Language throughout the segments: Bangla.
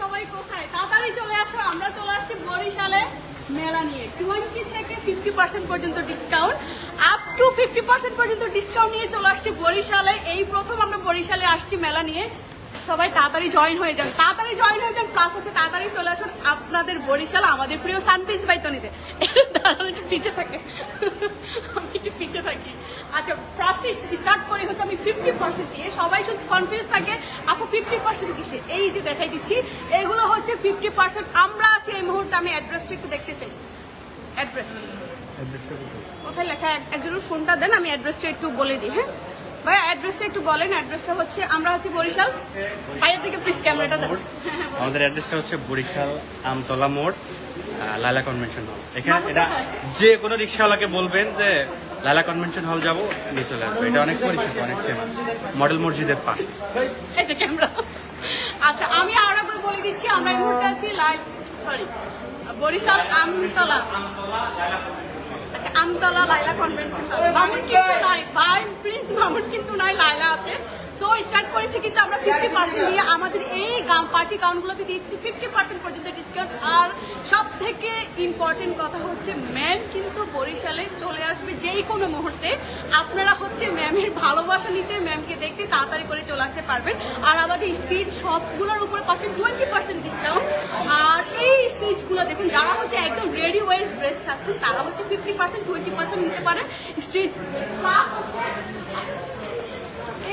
সবাই কোথায়? তাড়াতাড়ি চলে আসো, আমরা চলে আসছি বরিশালে মেলা নিয়ে। টোয়েন্টি থেকে ফিফটি পার্সেন্ট পর্যন্ত discount up to fifty percent পর্যন্ত ডিসকাউন্ট নিয়ে চলে আসছি বরিশালে। এই প্রথম আমরা বরিশালে আসছি মেলা নিয়ে। সবাই তাড়াতাড়ি জয়েন হয়ে যান। তাড়াতাড়ি জয়েন হয়ে যান প্লাস হচ্ছে তাড়াতাড়ি চলে আসুন আপনাদের বরিশাল আমাদের প্রিয় সানপিস বাইতনিতে দাঁড়ানো একটু পিছিয়ে থাকে। আমি একটু পিছিয়ে থাকি। আচ্ছা ফার্স্ট স্টার্ট করি হচ্ছে আমি ফিফটি পার্সেন্ট দিয়ে। সবাই শুধু কনফিউজ থাকে আপু ফিফটি পার্সেন্ট কিসে? এই যে দেখাই দিচ্ছি। এগুলো হচ্ছে ফিফটি পার্সেন্ট আমরা আছি এই মুহূর্তে আমি অ্যাড্রেসটা একটু দেখতে চাই। অ্যাড্রেস কোথায়? লেখা? এক- একজনের ফোনটা দেন আমি অ্যাড্রেসটা একটু বলে দিই হ্যাঁ? ভাই অ্যাড্রেসটা একটু বলেন অ্যাড্রেসটা হচ্ছে আমরা হচ্ছে বরিশাল। বাইরের দিকে প্লিজ ক্যামেরাটা দেন। আমাদের অ্যাড্রেসটা হচ্ছে বরিশাল আমতলা মোড় লালা কনভেনশন হল এখানে এটা যে কোনো রিক্সাওয়ালাকে বলবেন যে লালা কনভেনশন হল যাব নিয়ে চলে আসবে। এটা অনেক পরিচিত অনেক ফেমাস মডেল মসজিদের পাশে। যে ক্যামেরা আচ্ছা আমি আর একবার বলে দিচ্ছি আমরা এই মুহূর্তে আছি লাই সরি বরিশাল আমতলা। আচ্ছা আমতলা লাইলা কনভেনশন মামুন কিন্তু নাই। ভাই প্রিন্স মামুন কিন্তু নাই লাইলা আছে। সো স্টার্ট করেছি কিন্তু আমরা ফিফটি পার্সেন্ট দিয়ে আমাদের এই পার্টি কাউন্টগুলোতে দিচ্ছি। ফিফটি পার্সেন্ট পর্যন্ত ডিসকাউন্ট আর সব থেকে ইম্পর্টেন্ট কথা হচ্ছে ম্যাম কিন্তু বরিশালে চলে আসবে যেই কোনো মুহূর্তে। আপনারা হচ্ছে ম্যামের ভালোবাসা নিতে ম্যামকে দেখতে তাড়াতাড়ি করে চলে আসতে পারবেন। আর আমাদের স্ট্রিট শপগুলোর উপরে পাচ্ছেন টোয়েন্টি পার্সেন্ট ডিসকাউন্ট আর এই স্টিচগুলো দেখুন, যারা হচ্ছে একদম রেডি ওয়েল ড্রেস চাচ্ছেন, তারা হচ্ছে ফিফটি পার্সেন্ট টোয়েন্টি পার্সেন্ট নিতে পারেন। স্টিচ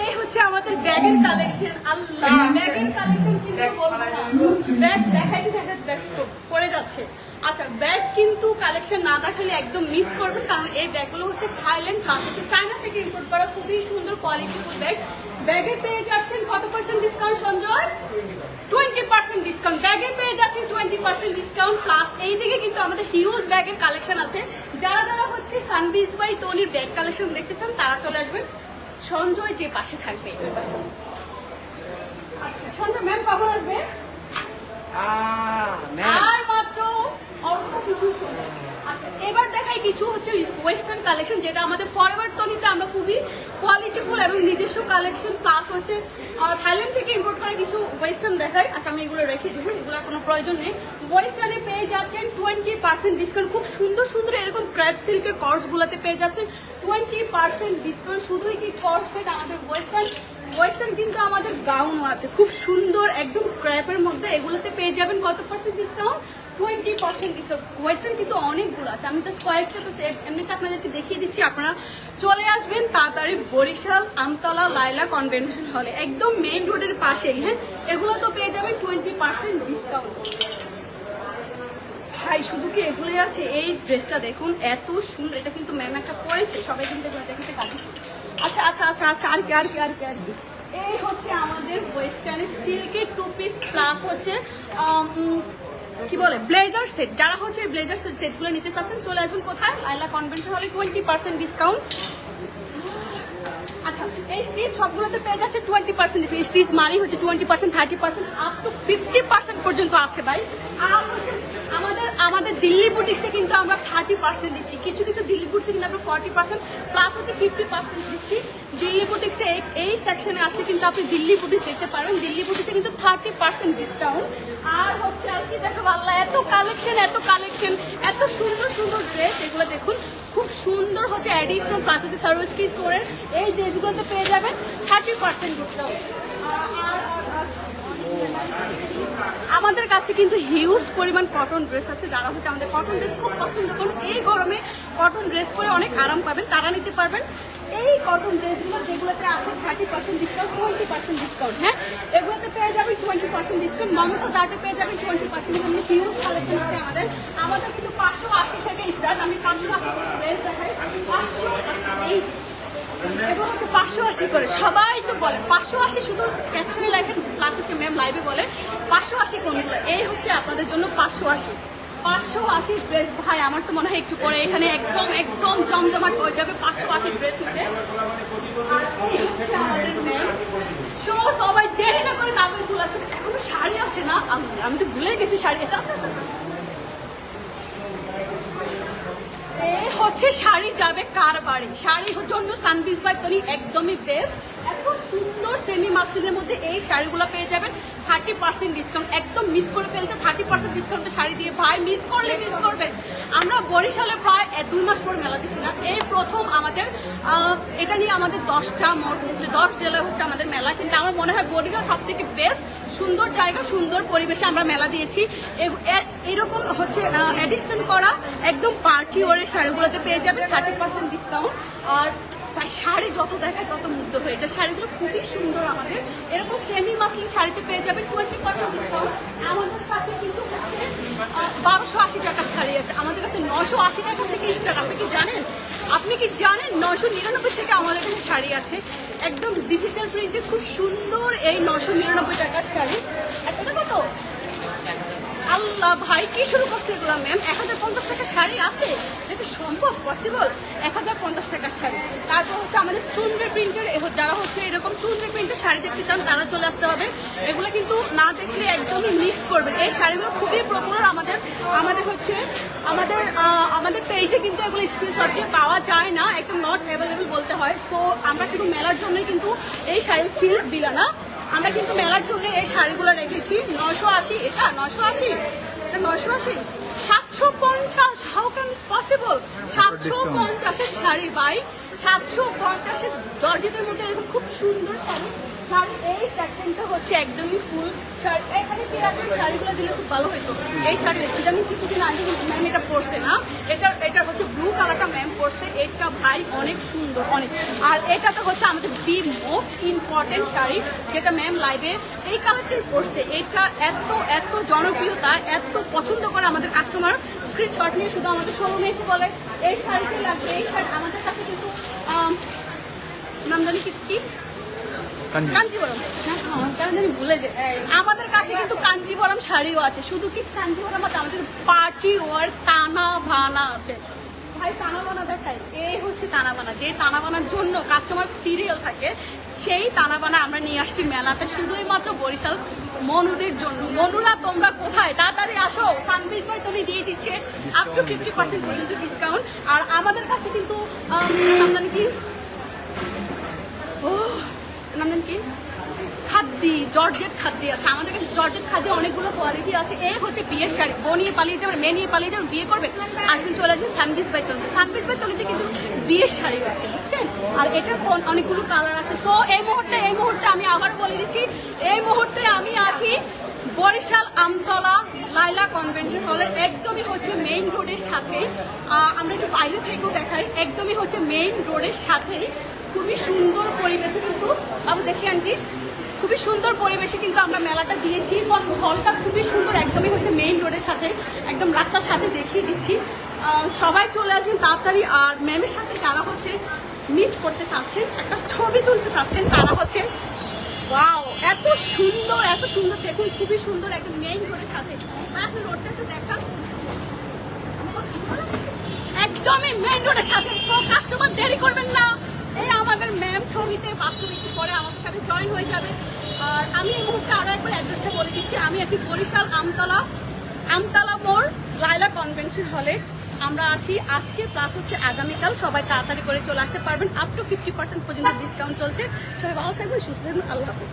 এই হচ্ছে আমাদের ব্যাগের কালেকশন আল্লাহ ব্যাগের কালেকশন কিন্তু ব্যাগ দেখাইতে ব্যাগ পড়ে যাচ্ছে। আচ্ছা ব্যাগ কিন্তু কালেকশন না দেখালে একদম মিস করবেন কারণ এই ব্যাগগুলো হচ্ছে থাইল্যান্ড প্লাস হচ্ছে চায়না থেকে ইম্পোর্ট করা খুবই সুন্দর কোয়ালিটিফুল ব্যাগ। ব্যাগে পেয়ে যাচ্ছেন কত percent discount Sanjay? Twenty percent discount ব্যাগে পেয়ে যাচ্ছেন টোয়েন্টি পার্সেন্ট ডিসকাউন্ট প্লাস এইদিকে কিন্তু আমাদের হিউজ ব্যাগের কালেকশন আছে। যারা যারা হচ্ছে সানবিজ বাই টনির ব্যাগ কালেকশন দেখতে চান তারা চলে আসবেন। সঞ্জয় যে পাশে থাকবে ওই পাশে। আচ্ছা সঞ্জয় ম্যাম কখন আসবে? আর মাত্র অল্প কিছু। আচ্ছা এবার দেখাই কিছু হচ্ছে ওয়েস্টার্ন কালেকশন যেটা আমাদের ফরওয়ার্ড টনিতে আমরা খুবই কোয়ালিটিফুল এবং নিজস্ব কালেকশন প্লাস হচ্ছে থাইল্যান্ড থেকে ইম্পোর্ট করা কিছু ওয়েস্টার্ন দেখাই। আচ্ছা আমি এগুলো রেখে দিব এগুলোর কোনো প্রয়োজন নেই। ওয়েস্টার্নে পেয়ে যাচ্ছেন টোয়েন্টি পার্সেন্ট ডিসকাউন্ট খুব সুন্দর সুন্দর এরকম ক্র্যাপ সিল্কের কর্সগুলোতে পেয়ে যাচ্ছেন। টোয়েন্টি পার্সেন্ট ডিসকাউন্ট শুধুই কি কর্স থেকে আমাদের ওয়েস্টার্ন ওয়েস্টার্ন কিন্তু আমাদের গাউনও আছে। খুব সুন্দর, একদম ক্র্যাপের মধ্যে। এগুলোতে পেয়ে যাবেন কত percent discount twenty percent discount western কিন্তু অনেকগুলো আছে। আমি তো কয়েকটা তো এমনিতে আপনাদেরকে দেখিয়ে দিচ্ছি। আপনারা চলে আসবেন তাড়াতাড়ি বরিশাল, আমতলা লাইলা কনভেনশন হলে একদম মেইন রোডের পাশেই হ্যাঁ? এগুলো তো পেয়ে যাবেন টোয়েন্টি পার্সেন্ট ডিসকাউন্ট ভাই, শুধু কি এগুলোই আছে? এই ড্রেসটা দেখুন, এত সুন্দর। এটা কিন্তু ম্যাম একটা পরেছে। সবাই কিন্তু এগুলো দেখতে পাবে। আচ্ছা আচ্ছা আচ্ছা আচ্ছা আর কি আর কি আর কি আর কি। এই হচ্ছে আমাদের ওয়েস্টার্নের সিল্কের টু পিস প্লাস হচ্ছে কি বলে ব্লেজার সেট যারা হচ্ছে ব্লেজার সেট সেটগুলো নিতে চাচ্ছেন, চলে আসুন কোথায়? লাইলা কনভেনশন হলে টোয়েন্টি পার্সেন্ট ডিসকাউন্ট আচ্ছা এই স্টিচ সবগুলোতে পেয়ে যাচ্ছে টোয়েন্টি পার্সেন্ট স্টিচ মানি হচ্ছে twenty percent thirty percent up to fifty পর্যন্ত আছে ভাই। আর আমাদের আমাদের দিল্লি বুটিক্সে কিন্তু আমরা থার্টি পার্সেন্ট দিচ্ছি। কিছু কিছু দিল্লি বুটিক্সে কিন্তু আমরা ফর্টি পার্সেন্ট প্লাস হচ্ছে ফিফটি পার্সেন্ট দিচ্ছি। দিল্লি বুটিক্সে এই সেকশনে আসলে কিন্তু আপনি দিল্লি বুটিক্স দেখতে পারবেন দিল্লি বুটিক্সে কিন্তু থার্টি পার্সেন্ট ডিসকাউন্ট আর হচ্ছে আর কি দেখো আল্লাহ, এত কালেকশন এত কালেকশন এত সুন্দর সুন্দর ড্রেস এগুলো দেখুন। খুব সুন্দর হচ্ছে অ্যাডিশনাল প্লাস হচ্ছে সার্ভিস কি স্টোরের এই ড্রেসগুলোতে পেয়ে যাবেন থার্টি পার্সেন্ট ডিসকাউন্ট আমাদের কাছে কিন্তু হিউজ পরিমাণ কটন ড্রেস আছে। যারা হচ্ছে আমাদের কটন ড্রেস খুব পছন্দ করুন, এই গরমে কটন ড্রেস পরে অনেক আরাম পাবেন, তারা নিতে পারবেন। এই কটন ড্রেসগুলো যেগুলোতে আছে thirty percent discount twenty percent discount হ্যাঁ? এগুলোতে পেয়ে যাবেন টোয়েন্টি পার্সেন্ট ডিসকাউন্ট মমতা দাটে পেয়ে যাবেন টোয়েন্টি পার্সেন্ট হিউজ কালেকশন আছে আমাদের। আমাদের কিন্তু পাঁচশো আশি থেকে স্টার্ট আমি পাঁচশো আশি ড্রেস দেখাই পাঁচশো আশি এই এবং হচ্ছে পাঁচশো আশি করে, সবাই তো বলে পাঁচশো আশি শুধু ক্যাপশনে লেখেন প্লাস হচ্ছে ম্যাম লাইভে বলে পাঁচশো আশি কোনগুলো এই হচ্ছে আপনাদের জন্য পাঁচশো আশি পাঁচশো আশি ড্রেস ভাই, আমার তো মনে হয় একটু পরে এখানে একদম একদম জমজমাট হয়ে যাবে পাঁচশো আশি ড্রেস নিতে সবাই দেরি না করে তারপরে চলে আসতে এখনও শাড়ি আছে না? আমি তো ভুলে গেছি শাড়ি। এটা এ হচ্ছে শাড়ি যাবে কার বাড়ি? শাড়ির জন্য সানবিজ বাই তনি একদমই বেস্ট এত সুন্দর সেমি মাসলিনের মধ্যে এই শাড়িগুলো পেয়ে যাবেন। থার্টি পার্সেন্ট ডিসকাউন্ট একদম মিস করে ফেলছে থার্টি পার্সেন্ট ডিসকাউন্টে শাড়ি দিয়ে, ভাই মিস করলে মিস করবেন। আমরা বরিশালে প্রায় এক, দুই মাস পর মেলা দিছি না এই প্রথম আমাদের এটা নিয়ে আমাদের দশটা মোট হচ্ছে, দশ জেলায় হচ্ছে আমাদের মেলা। কিন্তু আমার মনে হয় বরিশাল সব থেকে বেস্ট সুন্দর জায়গা, সুন্দর পরিবেশে আমরা মেলা দিয়েছি। এরকম হচ্ছে এডিশন করা একদম পার্টি ওয়ারের শাড়িগুলোতে পেয়ে যাবে থার্টি পার্সেন্ট ডিসকাউন্ট আর ভাই শাড়ি যত দেখায় তত মুগ্ধ হয়ে যায়। শাড়িগুলো খুবই সুন্দর আমাদের। এরকম সেমি মাসলি শাড়িতে পেয়ে যাবেন টোয়েন্টি পার্সেন্ট ডিসকাউন্ট আমাদের কাছে কিন্তু বারোশো আশি টাকার শাড়ি আছে। আমাদের কাছে নশো আশি টাকা থেকে স্টার্ট আপনি কি জানেন? আপনি কি জানেন নশো নিরানব্বই থেকে আমাদের কাছে শাড়ি আছে? একদম ডিজিটাল প্রিন্টে খুব সুন্দর এই নশো নিরানব্বই টাকার শাড়ি। আর এটা কত আল্লাহ ভাই, কি শুরু করছে এগুলো ম্যাম এক হাজার পঞ্চাশ টাকার শাড়ি আছে? এটা সম্ভব? পসিবল এক হাজার পঞ্চাশ টাকার শাড়ি। তারপর হচ্ছে আমাদের চুনরে প্রিন্টের যারা হচ্ছে এরকম চুনরে প্রিন্টের শাড়ি দেখতে চান, তারা চলে আসতে হবে। এগুলো কিন্তু না দেখলে একদমই মিস করবেন। এই শাড়িগুলো খুবই পপুলার আমাদের আমাদের হচ্ছে, আমাদের আমাদের পেজে কিন্তু এগুলো স্ক্রিনশট দিয়ে পাওয়া যায় না, একদম নট অ্যাভেলেবল বলতে হয়। সো আমরা শুধু মেলার জন্যই কিন্তু এই শাড়ির সিল্ক দিলা না আমরা কিন্তু মেলার জন্য এই শাড়িগুলো রেখেছি। নশো আশি। এটা নশো আশি? এটা নশো আশি? সাতশো পঞ্চাশ। হাউ ক্যান পসিবল সাতশো পঞ্চাশের শাড়ি বাই সাতশো পঞ্চাশের জর্জেটের মধ্যে এরকম খুব সুন্দর শাড়ি। শাড়ি এই সেকশনটা হচ্ছে একদমই ফুল শাড়ি। এখানে কি রাখবেন শাড়িগুলো দিলে খুব ভালো হতো এই শাড়ি এটা আমি কিছুদিন আগে কিন্তু ম্যাম এটা পরছে না। এটা এটা হচ্ছে ব্লু কালারটা ম্যাম পরছে এটা ভাই অনেক সুন্দর অনেক। আর এটা তো হচ্ছে আমাদের দি মোস্ট ইম্পর্টেন্ট শাড়ি যেটা ম্যাম লাইভে এই কালারটাই পরছে এটা এত এত জনপ্রিয়তা এত পছন্দ করে আমাদের কাস্টমার স্ক্রিনশট নিয়ে শুধু আমাদের শোরুমে এসে বলে এই শাড়িটি লাগবে এই শাড়ি আমাদের কাছে কিন্তু নাম জানি কি কি? কাঞ্জিবরম। হ্যাঁ, হ্যাঁ, কেন জানি ভুলে যে আমাদের কাছে কিন্তু কাঞ্জিবরম শাড়িও আছে। শুধু কি কাঞ্জিবরম আছে আমাদের পার্টি ওয়ার টানা ভানা আছে। ভাই তানাবানা দেখায় এই হচ্ছে তানাবানা। যে টানা বানার জন্য কাস্টমার সিরিয়াল থাকে সেই তানাবানা আমরা নিয়ে আসছি মেলাতে। শুধুই মাত্র বরিশাল মনুদের জন্য। মনুরা তোমরা কোথায়? তাড়াতাড়ি আসো। সানবিজ ভাই তুমি দিয়ে দিচ্ছে। আপ টু ফিফটি পার্সেন্ট পর্যন্ত ডিসকাউন্ট আর আমাদের কাছে কিন্তু আম, কি ও নাম জানি কি খাদ্যি জর্জেট খাদ্যি আছে। আমাদের কাছে জর্জেট খাদ্যে অনেকগুলো কোয়ালিটি আছে। এই হচ্ছে বিয়ের শাড়ি। বউ নিয়ে পালিয়ে যাবেন মেয়ে নিয়ে পালিয়ে যাবেন বিয়ে করবে আসবেন চলে আসবেন সানবিজ বাই তলিতে সানবিজ বাই তলিতে কিন্তু বিয়ের শাড়ি আছে, বুঝছেন? আর কোন- অনেকগুলো কালার আছে। সো এই মুহূর্তে এই মুহূর্তে আমি আবার বলে দিচ্ছি, এই মুহূর্তে আমি আছি বরিশাল আমতলা লাইলা কনভেনশন হলের একদমই হচ্ছে মেইন রোডের সাথে। আমরা একটু বাইরে থেকেও দেখাই। একদমই হচ্ছে মেইন রোডের সাথে খুবই সুন্দর পরিবেশে কিন্তু আমি দেখি আন্টি খুবই সুন্দর পরিবেশে কিন্তু আমরা মেলাটা দিয়েছি এবং হলটা খুবই সুন্দর, একদমই হচ্ছে মেইন রোডের সাথে, একদম রাস্তার সাথে দেখিয়ে দিচ্ছি। সবাই চলে আসবেন তাড়াতাড়ি আর ম্যামের সাথে যারা হচ্ছে মিট করতে চাচ্ছেন, একটা ছবি তুলতে চাচ্ছেন, তারা হচ্ছে ওয়াও এত সুন্দর এত সুন্দর, দেখুন খুবই সুন্দর একদম মেইন রোডের সাথে। আপনি রোডটা একটু দেখান। একদমই মেইন রোডের সাথে। সব কাস্টমার দেরি করবেন না। এই আমাদের ম্যাম ছবিতে বাস্তব একটু পরে আমাদের সাথে জয়েন হয়ে যাবে। আমি এই মুহূর্তে আরও একবার অ্যাড্রেসটা বলে দিচ্ছি। আমি আছি বরিশাল আমতলা আমতলা মোড় লাইলা কনভেনশন হলে আমরা আছি আজকে প্লাস হচ্ছে আগামীকাল। সবাই তাড়াতাড়ি করে চলে আসতে পারবেন। আপ টু ফিফটি পার্সেন্ট পর্যন্ত ডিসকাউন্ট চলছে। সবাই ভালো থাকবেন, সুস্থ থাকবেন। আল্লাহ হাফিজ।